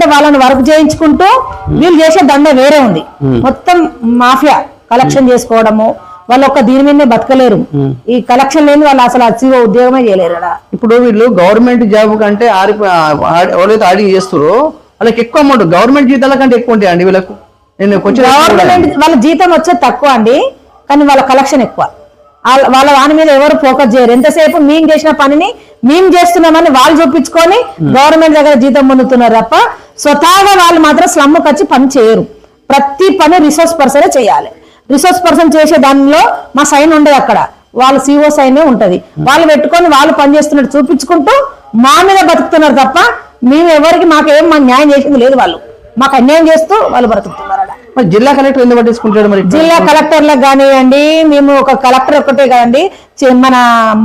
అంటే వాళ్ళని వర్క్ చేయించుకుంటూ వీళ్ళు చేసే దండ వేరే ఉంది. మొత్తం మాఫియా కలెక్షన్ చేసుకోవడము. వాళ్ళు ఒక్క దీని మీదనే బతకలేరు. ఈ కలెక్షన్ లేని వాళ్ళు అసలు అసలు ఉద్యోగమే చేయలేరు ఆడ. ఇప్పుడు వీళ్ళు గవర్నమెంట్ జాబ్ కంటే ఆడి ఆడి- ఎవరైతే ఆడింగ్ చేస్తారో వాళ్ళకి ఎక్కువ అమౌంట్ గవర్నమెంట్ జీతాల కంటే ఎక్కువ ఉంటాయి అండి వీళ్ళకు. నేను కొంచెం వాళ్ళ జీతం వచ్చేది తక్కువ అండి. కానీ వాళ్ళ కలెక్షన్ ఎక్కువ. వాళ్ళ వాళ్ళ మీద ఎవరు ఫోకస్ చేయరు. ఎంతసేపు మేము చేసిన పనిని మేము చేస్తున్నామని వాళ్ళు చూపించుకొని గవర్నమెంట్ దగ్గర జీతం పొందుతున్నారు తప్ప స్వతహాగా వాళ్ళు మాత్రం స్లమ్కి వచ్చి పని చేయరు. ప్రతి పని రిసోర్స్ పర్సనే చేయాలి. రిసోర్స్ పర్సన్ చేసే దానిలో మా సైన్ ఉండదు అక్కడ. వాళ్ళ సిఓ సైనే ఉంటది. వాళ్ళు పెట్టుకొని వాళ్ళు పని చేస్తున్నట్టు చూపించుకుంటూ మా మీద బతుకుతున్నారు తప్ప మేము ఎవరికి మాకేం మా మాకు న్యాయం చేసింది లేదు వాళ్ళు. మాకు అన్యాయం చేస్తూ వాళ్ళు బ్రతుకుతున్నారు మరి జిల్లా కలెక్టర్ ఎందుకు పట్టించుకుంటాడు మరి జిల్లా కలెక్టర్లకు కానివ్వండి మేము ఒక కలెక్టర్ ఒక్కటే కాదండి మన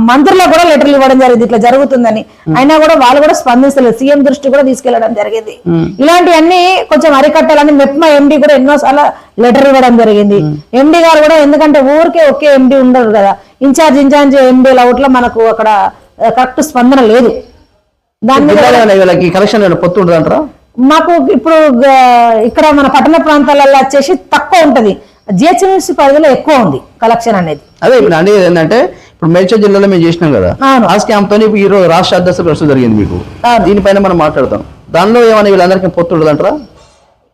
మంత్రులకు కూడా లెటర్లు ఇవ్వడం జరిగింది ఇట్లా జరుగుతుందని. అయినా కూడా వాళ్ళు కూడా స్పందిస్తలేదు సీఎం దృష్టి కూడా తీసుకెళ్ళడం జరిగింది. ఇలాంటివన్నీ కొంచెం అరికట్టాలని మెప్మా ఎండి కూడా ఎన్నోసార్లు లెటర్ ఇవ్వడం జరిగింది. ఎండి గారు కూడా ఎందుకంటే ఊరికే ఒకే ఎండి ఉండరు కదా. ఇన్ఛార్జ్ ఇన్ఛార్జ్ ఎండి అవుట్లో మనకు అక్కడ కరెక్ట్ స్పందన లేదు. దాని మీద కలెక్షన్ పొత్తు ఉంటుంది అంటారా మాకు ఇప్పుడు ఇక్కడ మన పట్టణ ప్రాంతాలలో వచ్చేసి తక్కువ ఉంటది. జిహెచ్ఎంసీ పరిధిలో ఎక్కువ ఉంది కలెక్షన్ అనేది. అదే ఇప్పుడు అనేది ఏంటంటే ఇప్పుడు మేడ్చల్ జిల్లాలో మేము చేసినాం కదా. ఆ స్కామ్ తోని ఇప్పుడు ఈ రోజు రాష్ట్ర అధ్యక్ష ప్రశ్న జరిగింది మీకు. దీనిపైన మనం మాట్లాడతాం. దానిలో ఏమైనా వీళ్ళందరికీ పొత్తు ఉంటుంది అంటారా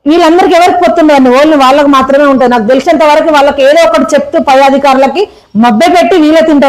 వీళ్ళందరికీ ఎవరికి పోతుండదండి ఓన్లీ వాళ్ళకి మాత్రమే ఉంటుంది నాకు తెలిసినంత వరకు వాళ్ళకి ఏదో ఒకటి చెప్తూ పై అధికారులకి మభ్య పెట్టి వీళ్ళే తింటారు.